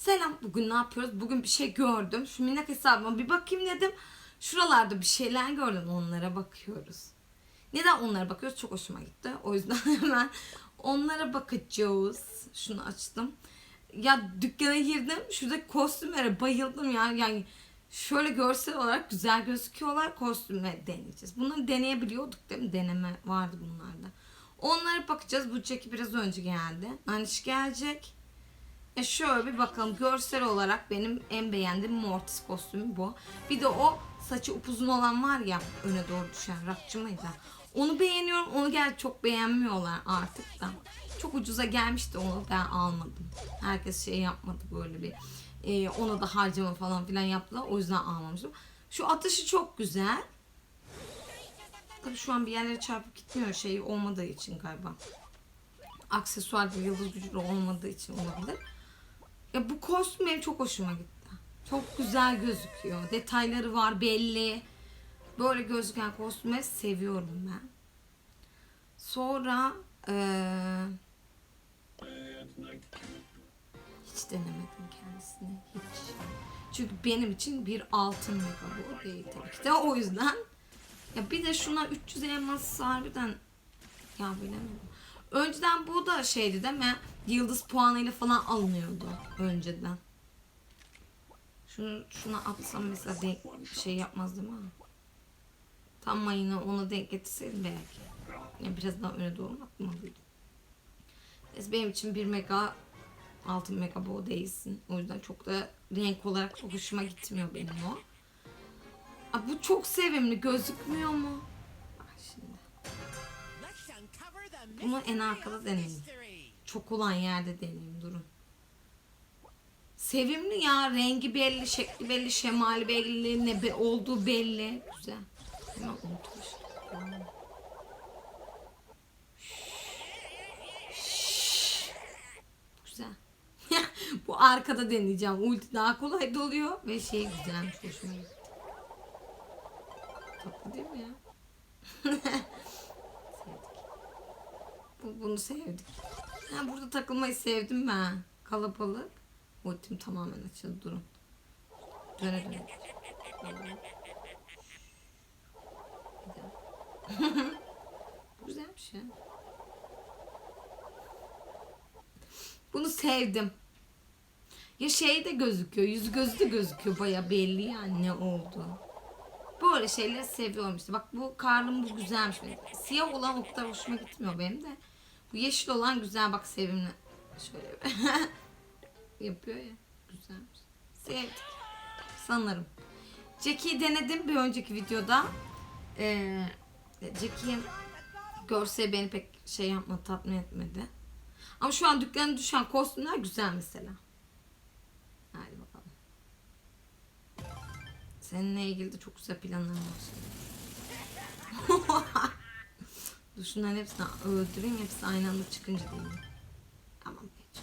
Selam bugün ne yapıyoruz? Bugün bir şey gördüm. Şu minnak hesabıma bir bakayım dedim. Şuralarda bir şeyler gördüm onlara bakıyoruz. Neden onlara bakıyoruz? Çok hoşuma gitti. O yüzden hemen onlara bakacağız. Şunu açtım. Ya dükkana girdim. Şurada kostümlere bayıldım ya. Yani şöyle görsel olarak güzel gözüküyorlar. Kostümle deneyeceğiz. Bunları deneyebiliyorduk değil mi? Deneme vardı bunlarda. Onlara bakacağız. Bu çeki biraz önce geldi. Aniş gelecek. E şöyle bir bakalım. Görsel olarak benim en beğendiğim Mortis kostümü bu. Bir de o saçı upuzun olan var ya öne doğru düşen rakçı mıydı? Onu beğeniyorum. Onu gel çok beğenmiyorlar artık da. Çok ucuza gelmişti onu ben almadım. Herkes şey yapmadı böyle bir. E, ona da harcama falan filan yaptılar. O yüzden almamıştım. Şu atışı çok güzel. Tabii şu an bir yerlere çarpıp gitmiyor şey olmadığı için galiba. Aksesuar bir yıldız gücü olmadığı için olabilir. Ya bu kostüm benim çok hoşuma gitti. Çok güzel gözüküyor. Detayları var belli. Böyle gözüken kostümü seviyorum ben. Sonra eee, hiç denemedim kendisini. Hiç. Çünkü benim için bir altın mega bu değil tabii ki de. O yüzden ya bir de şuna 300 elmas harbiden ya bilemedim. Önceden bu da şeydi değil mi? Yıldız puanıyla falan alınıyordu önceden. Şunu şuna atsam mesela denk şey yapmaz değil mi? Tam mayına ona denk getirseydim belki. Ya biraz daha öne doğru atmalıydım. Neyse benim için bir mega altın mega bow değilsin. O yüzden çok da renk olarak çok hoşuma gitmiyor benim o. Aa, bu çok sevimli gözükmüyor mu? Bunu en arkada deneyim. Çok olan yerde deneyeyim durun. Sevimli ya rengi belli, şekli belli, şemali belli, ne be olduğu belli. Güzel. Hemen unutmuş. Güzel. Bu arkada deneyeceğim. Ulti daha kolay doluyor ve şey güzelmiş hoşuma gitti. Tatlı değil mi ya? Bu, bunu sevdik. Ha, burada takılmayı sevdim ben. Kalabalık. Ultim tamamen açıldı durun. Döne döne. Bu Güzelmiş ya. Bunu sevdim. Ya şey de gözüküyor. Yüzü gözü de gözüküyor. Baya belli yani ne oldu. Böyle şeyleri seviyorum işte. Bak bu karnım bu güzelmiş. Siyah olan o kadar hoşuma gitmiyor benim de. Bu yeşil olan güzel bak sevimli. Şöyle yapıyor ya. Güzelmiş. Sevdim. Sanırım. Jackie'yi denedim bir önceki videoda. Ee, Jackie'nin görseli beni pek şey yapmadı, tatmin etmedi. Ama şu an dükkana düşen kostümler güzel mesela. Hadi bakalım. Seninle ilgili de çok güzel planlarım var. Dur şunların hepsini öldüreyim. Hepsi aynı anda çıkınca değil mi? Tamam geç.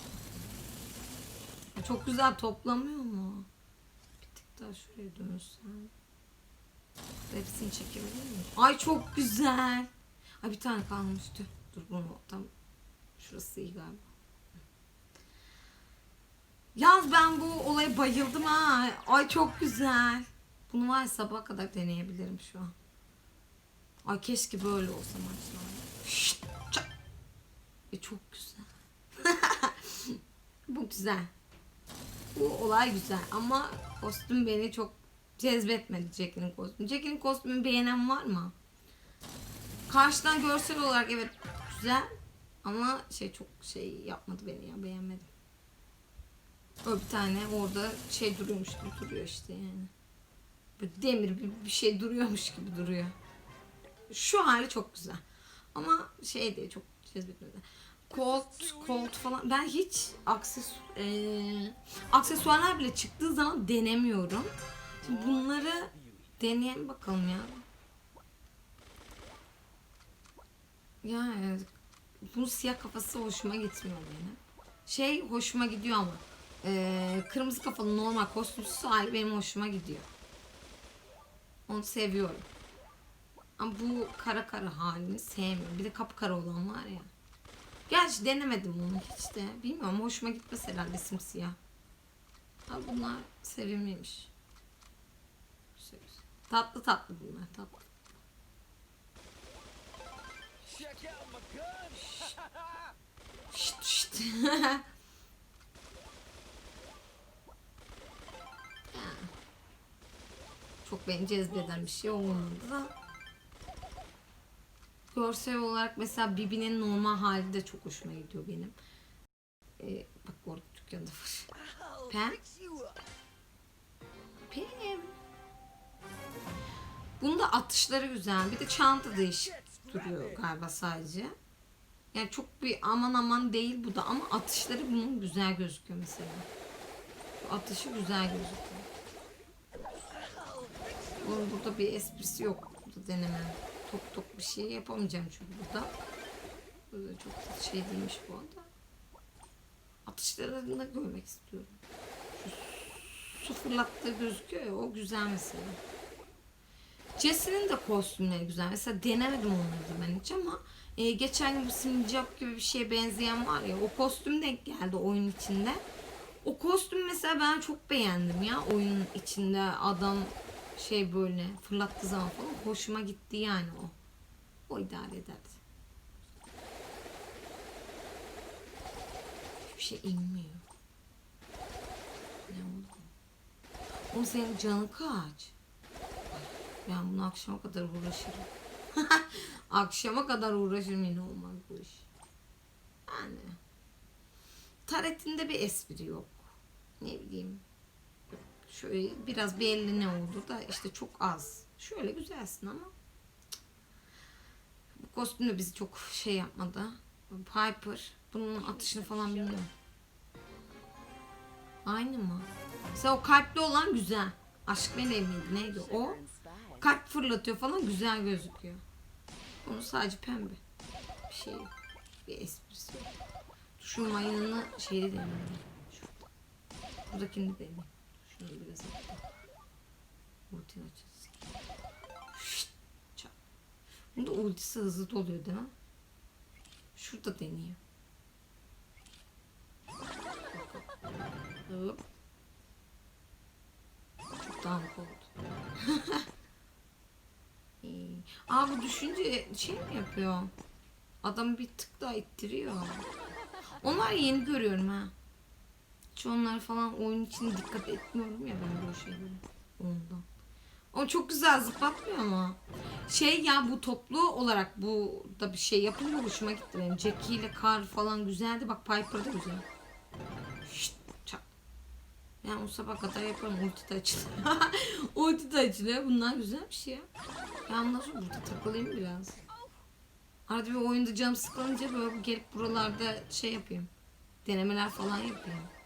Çok güzel toplamıyor mu? Bir tık daha şuraya dönsem. Hepsini çekebilir miyim? Ay çok güzel. Ay bir tane kalmıştı. Dur bunu tam şurası iyi galiba. Yalnız ben bu olaya bayıldım ha. Ay çok güzel. Bunu var ya sabaha kadar deneyebilirim şu an. Ay keşke böyle olsa çak. E çok güzel. bu güzel. Bu olay güzel ama kostüm beni çok cezbetmedi Jackie'nin kostümü. Jackie'nin kostümünü beğenen var mı? Karşıdan görsel olarak evet güzel ama şey çok şey yapmadı beni ya beğenmedim. O bir tane orada şey duruyormuş gibi duruyor işte yani. Böyle demir bir, bir şey duruyormuş gibi duruyor. Şu hali çok güzel. Ama şey değil çok cezbetmedi. Colt, Colt falan. Ben hiç akses, eee, aksesuarlar bile çıktığı zaman denemiyorum. Şimdi bunları deneyelim bakalım ya. Ya evet. Bunun siyah kafası hoşuma gitmiyor benim. Şey hoşuma gidiyor ama. eee, kırmızı kafalı normal kostümsüz hali benim hoşuma gidiyor. Onu seviyorum. Ama bu kara kara halini sevmiyorum. Bir de kapkara olan var ya. Gerçi denemedim onu hiç de. Bilmiyorum hoşuma gitmesi herhalde simsiyah. Ha, bunlar sevimliymiş. Tatlı tatlı bunlar tatlı. Şşt şşt. Çok beni cezbeden bir şey olmadı da. Görsel olarak mesela Bibi'nin normal hali de çok hoşuma gidiyor benim. Ee, bak orada dükkanda var. Pem. Pem. Bunda atışları güzel. Bir de çanta değişik duruyor galiba sadece. Yani çok bir aman aman değil bu da ama atışları bunun güzel gözüküyor mesela. Şu atışı güzel gözüküyor. Bunun burada bir esprisi yok. Burada deneme. Top top bir şey yapamayacağım çünkü burada. Burada çok şey değilmiş bu arada. Atışlarını da görmek istiyorum. Şu su fırlattığı gözüküyor ya o güzel mesela. Jesse'nin de kostümleri güzel. Mesela denemedim onları ben hiç ama e, geçen gün bu sincap gibi bir şeye benzeyen var ya o kostüm denk geldi oyun içinde. O kostüm mesela ben çok beğendim ya oyunun içinde adam şey böyle fırlattığı zaman falan hoşuma gitti yani o. O idare ederdi. Hiçbir şey inmiyor. Ne oldu? Oğlum senin canın kaç? Ben bunu akşama kadar uğraşırım. akşama kadar uğraşırım yine olmaz bu iş. Yani. Taretinde bir espri yok. Ne bileyim. Şöyle biraz bir elli ne olur da işte çok az. Şöyle güzelsin ama. Bu kostüm de bizi çok şey yapmadı. Piper. Bunun atışını falan bilmiyorum. Aynı mı? Mesela o kalpli olan güzel. Aşk meleği miydi neydi o? Kalp fırlatıyor falan güzel gözüküyor. Onun sadece pembe. Bir şey yok. Bir esprisi yok. Şu mayınını şeyde. Şurada. Buradakini de Şunu biraz. Ultini açacağız. Şşt, çak. Bunda ultisi hızlı doluyor değil mi? Şurada deniyor. Hop. Çok dağınık oldu. Aa bu düşünce şey mi yapıyor? Adamı bir tık daha ittiriyor. Onlar yeni görüyorum ha. Hiç onlar falan oyun için dikkat etmiyorum ya ben bu şeylere. Ondan. O çok güzel zıplatmıyor ama. Şey ya bu toplu olarak bu da bir şey yapınca hoşuma gitti benim. Jackie ile Carl falan güzeldi. Bak Piper da güzel. Şşt, çak. Yani o sabah kadar yaparım. Ulti de açılıyor. Ulti de açılıyor. Bunlar güzel bir şey ya. Ben sonra burada takılayım biraz. Arada bir oyunda canım sıkılınca böyle gelip buralarda şey yapayım. Denemeler falan yapayım.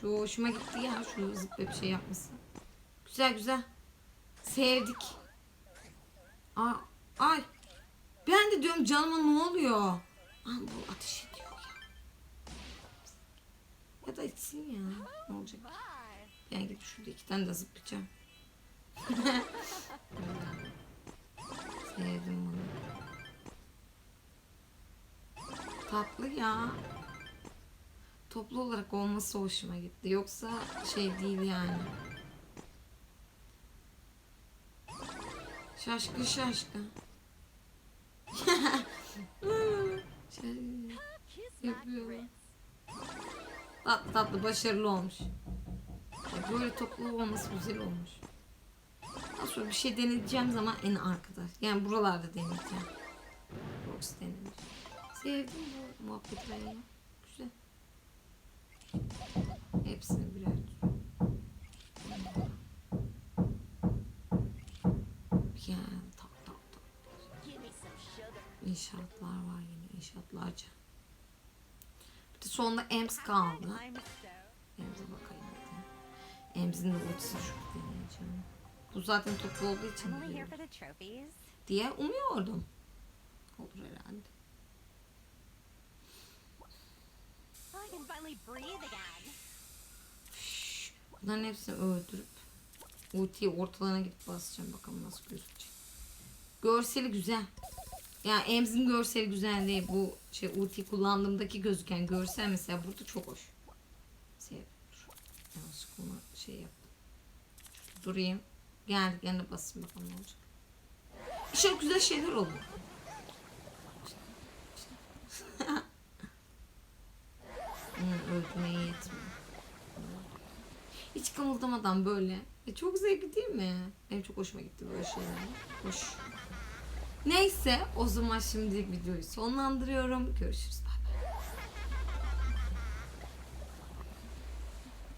Şu hoşuma gitti ya şu zıplayıp şey yapması. Güzel güzel. Sevdik. Aa, ay. Ben de diyorum canıma ne oluyor? Aa, bu ateş ediyor ya. Ya da içsin ya. Ne olacak? Ben gidip şurada iki tane de zıplayacağım. Sevdim bunu. Tatlı ya. Toplu olarak olması hoşuma gitti. Yoksa şey değil yani. Şaşkın şaşkın. şey, yapıyor. Tatlı tatlı başarılı olmuş. Böyle toplu olması güzel olmuş. Daha sonra bir şey deneyeceğim zaman en arkada. Yani buralarda deneyeceğim. Box denemiş. Sevdim bu muhabbetleri ya. Hepsini birer. Yani tak tak tak. İnşaatlar var yine inşaatlarca. Bir de sonunda Ems kaldı. Ems'e bakayım hadi. Ems'in de ultisi şu deneyeceğim. Bu zaten toplu olduğu için biliyorum. diye umuyordum. Olur herhalde. Bunların hepsini öldürüp ultiyi ortalarına gidip basacağım bakalım nasıl gözükecek. Görseli güzel. Yani Emz'in görseli güzel değil. Bu şey ulti kullandığımdaki gözüken görsel mesela burada çok hoş. Birazcık ona şey yap. Durayım. Gel gene basayım bakalım ne olacak. İşte güzel şeyler oluyor. Yetmiyor. Hiç kımıldamadan böyle. E çok zevkli değil mi? Benim çok hoşuma gitti böyle şeyler. Hoş. Neyse o zaman şimdilik videoyu sonlandırıyorum. Görüşürüz.